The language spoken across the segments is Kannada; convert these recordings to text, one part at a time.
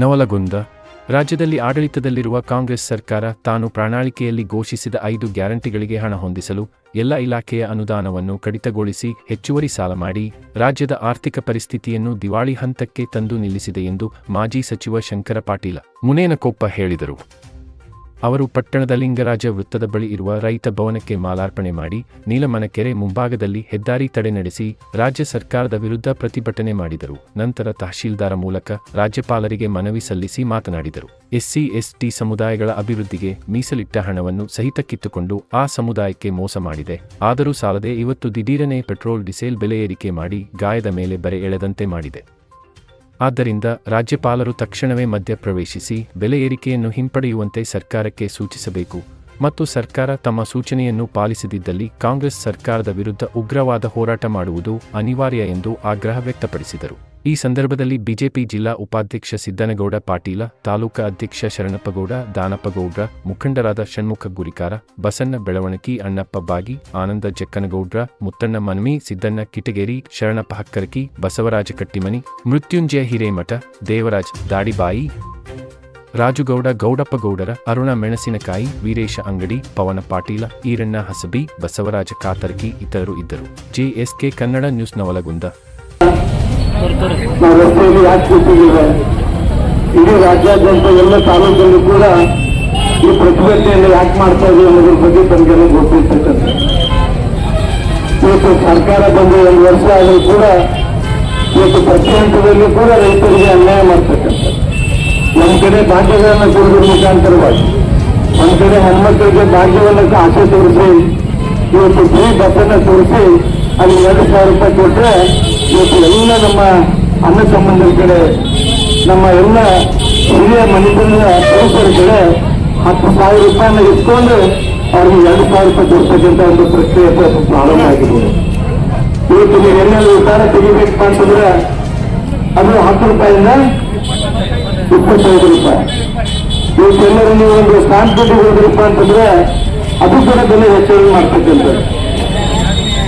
ನವಲಗುಂದ, ರಾಜ್ಯದಲ್ಲಿ ಆಡಳಿತದಲ್ಲಿರುವ ಕಾಂಗ್ರೆಸ್ ಸರ್ಕಾರ ತಾನು ಪ್ರಣಾಳಿಕೆಯಲ್ಲಿ ಘೋಷಿಸಿದ ಐದು ಗ್ಯಾರಂಟಿಗಳಿಗೆ ಹಣ ಹೊಂದಿಸಲು ಎಲ್ಲ ಇಲಾಖೆಯ ಅನುದಾನವನ್ನು ಕಡಿತಗೊಳಿಸಿ ಹೆಚ್ಚುವರಿ ಸಾಲ ಮಾಡಿ, ರಾಜ್ಯದ ಆರ್ಥಿಕ ಪರಿಸ್ಥಿತಿಯನ್ನು ದಿವಾಳಿ ಹಂತಕ್ಕೆ ತಂದು ನಿಲ್ಲಿಸಿದೆ ಎಂದು ಮಾಜಿ ಸಚಿವ ಶಂಕರ ಪಾಟೀಲ ಮುನೇನಕೊಪ್ಪ ಹೇಳಿದರು. ಅವರು ಪಟ್ಟಣದ ಲಿಂಗರಾಜ ವೃತ್ತದ ಬಳಿ ಇರುವ ರೈತ ಭವನಕ್ಕೆ ಮಾಲಾರ್ಪಣೆ ಮಾಡಿ ನೀಲಮನಕೆರೆ ಮುಂಭಾಗದಲ್ಲಿ ಹೆದ್ದಾರಿ ತಡೆ ನಡೆಸಿ ರಾಜ್ಯ ಸರ್ಕಾರದ ವಿರುದ್ಧ ಪ್ರತಿಭಟನೆ ಮಾಡಿದರು. ನಂತರ ತಹಶೀಲ್ದಾರ ಮೂಲಕ ರಾಜ್ಯಪಾಲರಿಗೆ ಮನವಿ ಸಲ್ಲಿಸಿ ಮಾತನಾಡಿದರು. ಎಸ್ಸಿ, ಎಸ್ಟಿ ಸಮುದಾಯಗಳ ಅಭಿವೃದ್ಧಿಗೆ ಮೀಸಲಿಟ್ಟ ಹಣವನ್ನು ಸಹಿತ ಕಿತ್ತುಕೊಂಡು ಆ ಸಮುದಾಯಕ್ಕೆ ಮೋಸ ಮಾಡಿದೆ. ಆದರೂ ಸಾಲದೆ ಇವತ್ತು ದಿಢೀರನೆ ಪೆಟ್ರೋಲ್, ಡಿಸೇಲ್ ಬೆಲೆ ಏರಿಕೆ ಮಾಡಿ ಗಾಯದ ಮೇಲೆ ಬರೆ ಎಳೆದಂತೆ ಮಾಡಿದೆ. ಆದ್ದರಿಂದ ರಾಜ್ಯಪಾಲರು ತಕ್ಷಣವೇ ಮಧ್ಯಪ್ರವೇಶಿಸಿ ಬೆಲೆ ಏರಿಕೆಯನ್ನು ಹಿಂಪಡೆಯುವಂತೆ ಸರ್ಕಾರಕ್ಕೆ ಸೂಚಿಸಬೇಕು. ಮತ್ತು ಸರ್ಕಾರ ತಮ್ಮ ಸೂಚನೆಯನ್ನು ಪಾಲಿಸದಿದ್ದಲ್ಲಿ ಕಾಂಗ್ರೆಸ್ ಸರ್ಕಾರದ ವಿರುದ್ಧ ಉಗ್ರವಾದ ಹೋರಾಟ ಮಾಡುವುದು ಅನಿವಾರ್ಯ ಎಂದು ಆಗ್ರಹ ವ್ಯಕ್ತಪಡಿಸಿದರು. ಈ ಸಂದರ್ಭದಲ್ಲಿ ಬಿಜೆಪಿ ಜಿಲ್ಲಾ ಉಪಾಧ್ಯಕ್ಷ ಸಿದ್ದನಗೌಡ, ಪಾಟೀಲ, ತಾಲೂಕಾ ಅಧ್ಯಕ್ಷ ಶರಣಪ್ಪಗೌಡ, ದಾನಪ್ಪಗೌಡ್ರ, ಮುಖಂಡರಾದ ಷಣ್ಮುಖ ಗುರಿಕಾರ, ಬಸಣ್ಣ ಬೆಳವಣಕಿ ಅಣ್ಣಪ್ಪ ಬಾಗಿ, ಆನಂದ ಜಕ್ಕನಗೌಡ್ರ, ಮುತ್ತಣ್ಣ ಮನ್ಮಿ ಸಿದ್ದಣ್ಣ ಕಿಟಗೇರಿ, ಶರಣಪ್ಪ ಹಕ್ಕರಕಿ, ಬಸವರಾಜ ಕಟ್ಟಿಮನಿ, ಮೃತ್ಯುಂಜಯ ಹಿರೇಮಠ, ದೇವರಾಜ್ ದಾಡಿಬಾಯಿ ರಾಜುಗೌಡ, ಗೌಡಪ್ಪಗೌಡರ ಅರುಣ ಮೆಣಸಿನಕಾಯಿ, ವೀರೇಶ ಅಂಗಡಿ, ಪವನ ಪಾಟೀಲ, ಈರಣ್ಣ ಹಸಬಿ, ಬಸವರಾಜ ಕಾತರ್ಕಿ ಇತರರು ಇದ್ದರು. JSK Kannada news Navalgund. ಇಡೀ ರಾಜ್ಯಾದ್ಯಂತ ಎಲ್ಲ ತಾಲೂಕಲ್ಲೂ ಕೂಡ ಈ ಪ್ರತಿಭಟನೆಯನ್ನು ಯಾಕೆ ಮಾಡ್ತಾ ಇದೆ ಅನ್ನೋದ್ರ ಬಗ್ಗೆ ತಮಗೆಲ್ಲ ಗೊತ್ತಿರ್ತಕ್ಕಂಥ. ಇವತ್ತು ಸರ್ಕಾರ ಬಂದು ಒಂದು ವರ್ಷ ಆದರೂ ಕೂಡ ಇವತ್ತು ಪ್ರತಿ ಹಂತದಲ್ಲೂ ಕೂಡ ರೈತರಿಗೆ ಅನ್ಯಾಯ ನಮ್ಮ ಕಡೆ ಭಾಗ್ಯಗಳನ್ನು ಕೊಡುವುದ್ರ ಮುಖಾಂತರವಾಗಿ ಒಂದ್ ಕಡೆ ಹೆಣ್ಮಕ್ಳಿಗೆ ಭಾಗ್ಯವನ್ನು ಆಸೆ ತೋರಿಸಿ, ಇವತ್ತು ಫ್ರೀ ಬಸ್ಸನ್ನು ತೋರಿಸಿ, ಅಲ್ಲಿ ಎರಡು ಸಾವಿರ ರೂಪಾಯಿ ಕೊಟ್ರೆ, ಇವತ್ತು ಎಲ್ಲ ನಮ್ಮ ಅನ್ನ ಸಂಬಂಧದ ಕಡೆ, ನಮ್ಮ ಎಲ್ಲ ಹಿರಿಯ ಮನೆತನದ ಪುರುಷರ ಕಡೆ ಹತ್ತು ಸಾವಿರ ರೂಪಾಯಿನ ಇಟ್ಕೊಂಡು ಅವ್ರಿಗೆ ಎರಡು ಸಾವಿರ ರೂಪಾಯಿ ಕೊಡ್ತಕ್ಕಂಥ ಒಂದು ಪ್ರಕ್ರಿಯೆ ಪ್ರಾರಂಭ ಆಗಿದೆ. ಇವತ್ತು ನೀವು ಎಲ್ಲೆಲ್ಲಿ ಉತ್ತಾರ ತೆಗಿಬೇಕಪ್ಪ ಅಂತಂದ್ರೆ ಅದು ಹತ್ತು ರೂಪಾಯಿಂದ ಇಪ್ಪತ್ತೈದು ರೂಪಾಯಿ ಇವತ್ತೆಲ್ಲರೂ ನೀವು ಒಂದು ಸ್ಟಾಂಪ್ ದುಡ್ಡು ಹೋದ್ರಪ್ಪ ಅಂತಂದ್ರೆ ಅದು ಕೂಡ ಬೆಲೆ ಹೆಚ್ಚಳ ಮಾಡ್ತಕ್ಕಂಥದ್ದು.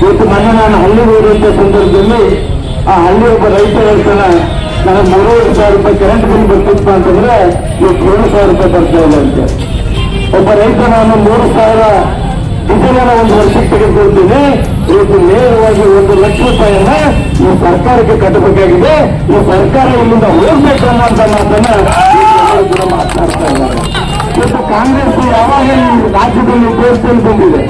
ಇವತ್ತು ಮೊನ್ನೆ ನಾನು ಹಳ್ಳಿಗೆ ಹೋದಂತ ಸಂದರ್ಭದಲ್ಲಿ ಆ ಹಳ್ಳಿ ಒಬ್ಬ ರೈತ ಹೇಳ್ತಾನೆ ನನಗೆ ಮೂರುವರೆ ಸಾವಿರ ರೂಪಾಯಿ ಕರೆಂಟ್ ಬಿಲ್ ಬರ್ತಿತ್ತು ಅಂತಂದ್ರೆ, ಇವತ್ತು ಏಳು ಸಾವಿರ ರೂಪಾಯಿ ಬರ್ತಾ ಇಲ್ಲ ಅಂತ. ಒಬ್ಬ ರೈತ ನಾನು ಮೂರು ಸಾವಿರ ಡೀಸೆಲ್ ಒಂದು ವರ್ಷಕ್ಕೆ ತೆಗೆದುಕೊಳ್ತೀನಿ ಇವತ್ತು ನೇರವಾಗಿ ಒಂದು ಲಕ್ಷ ರೂಪಾಯಿಯನ್ನ ಈ ಸರ್ಕಾರಕ್ಕೆ ಕಟ್ಟಬೇಕಾಗಿದೆ. ಈ ಸರ್ಕಾರ ಇಲ್ಲಿಂದ ಹೋಗ್ಬೇಕು ಅನ್ನುವಂತ ಮಾತನ್ನ ಮಾತನಾಡ್ತಾ ಇದ್ದಾರೆ. ಇವತ್ತು ಕಾಂಗ್ರೆಸ್ ಯಾವಾಗ ರಾಜ್ಯದಲ್ಲಿ ದೇಶದಲ್ಲಿ ಬಂದಿದೆ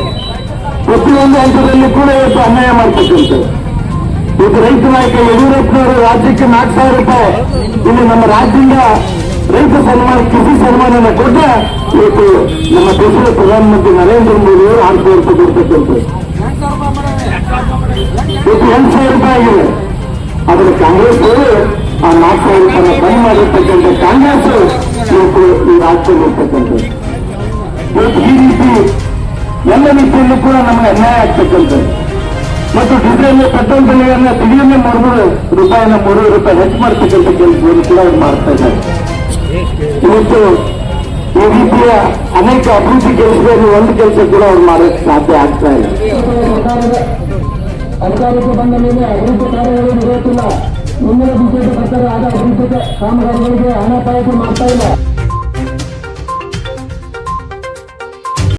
ಪ್ರತಿಯೊಂದು ಹಂತದಲ್ಲಿ ಕೂಡ ಇವತ್ತು ಅನ್ಯಾಯ ಮಾಡ್ತಕ್ಕಂಥದ್ದು. ಇವತ್ತು ರೈತ ನಾಯಕ ಯಡಿಯೂರಪ್ಪನವರು ರಾಜ್ಯಕ್ಕೆ ನಾಲ್ಕು ಸಾವಿರ ರೂಪಾಯಿ. ಇಲ್ಲಿ ನಮ್ಮ ರಾಜ್ಯದಿಂದ ರೈತ ಸನ್ಮಾನ, ಕೃಷಿ ಸನ್ಮಾನನ ಕೊಟ್ಟ ಇವತ್ತು ನಮ್ಮ ದೇಶದ ಪ್ರಧಾನಮಂತ್ರಿ ನರೇಂದ್ರ ಮೋದಿ ಅವರು ಆರು ಸಾವಿರ ರೂಪಾಯಿ ಇವತ್ತು ಎಂಟು ಸಾವಿರ ರೂಪಾಯಿ ಆಗಿದೆ. ಆದರೆ ಕಾಂಗ್ರೆಸ್ ಆ ನಾಲ್ಕು ಸಾವಿರ ರೂಪಾಯಿ ಬಂದ್ ಮಾಡಿರ್ತಕ್ಕಂಥ ಕಾಂಗ್ರೆಸ್ ಇವತ್ತು ಈ ರಾಜ್ಯದಲ್ಲಿ ಇರ್ತಕ್ಕಂಥದ್ದು ಇವತ್ತು ಈ ರೀತಿ ಎಲ್ಲ ರೀತಿಯಲ್ಲೂ ಕೂಡ ನಮಗೆ ಅನ್ಯಾಯ ಆಗ್ತಕ್ಕಂಥದ್ದು ಮತ್ತು ಡೀಸೆಲ್ ಪೆಟ್ರೋಲ್ ಬೆಲೆಯನ್ನ ದಿಢೀರ್ನೆ ಮೂರು ರೂಪಾಯಿನ ಮೂರು ರೂಪಾಯಿ ಹೆಚ್ಚು ಮಾಡ್ತಕ್ಕಂಥ ಕೆಲಸವನ್ನು ಕೂಡ ಅವ್ರು ಮಾಡ್ತಾ ಇದ್ದಾರೆ. ಇವತ್ತು ಈ ರೀತಿಯ ಅನೇಕ ಅಭಿವೃದ್ಧಿ ಕೆಲಸದಲ್ಲಿ ಒಂದು ಕೆಲಸ ಕೂಡ ಅವ್ರು ಮಾಡೋಕ್ಕೆ ಸಾಧ್ಯ ಆಗ್ತಾ ಇಲ್ಲ. ಅಧಿಕಾರಕ್ಕೆ ಬಂದ ಮೇಲೆ ಅಭಿವೃದ್ಧಿ ಕಾರ್ಯಗಳು ನಡೆಯುತ್ತಿಲ್ಲ. ಮುಂದಿನ ಬಿಜೆಪಿ ಸರ್ಕಾರ ಆದ ಅಭಿವೃದ್ಧಿ ಕಾಮಗಾರಿಗಳಿಗೆ ಹಣ ಪಾವತಿ ಮಾಡ್ತಾ ಇಲ್ಲ.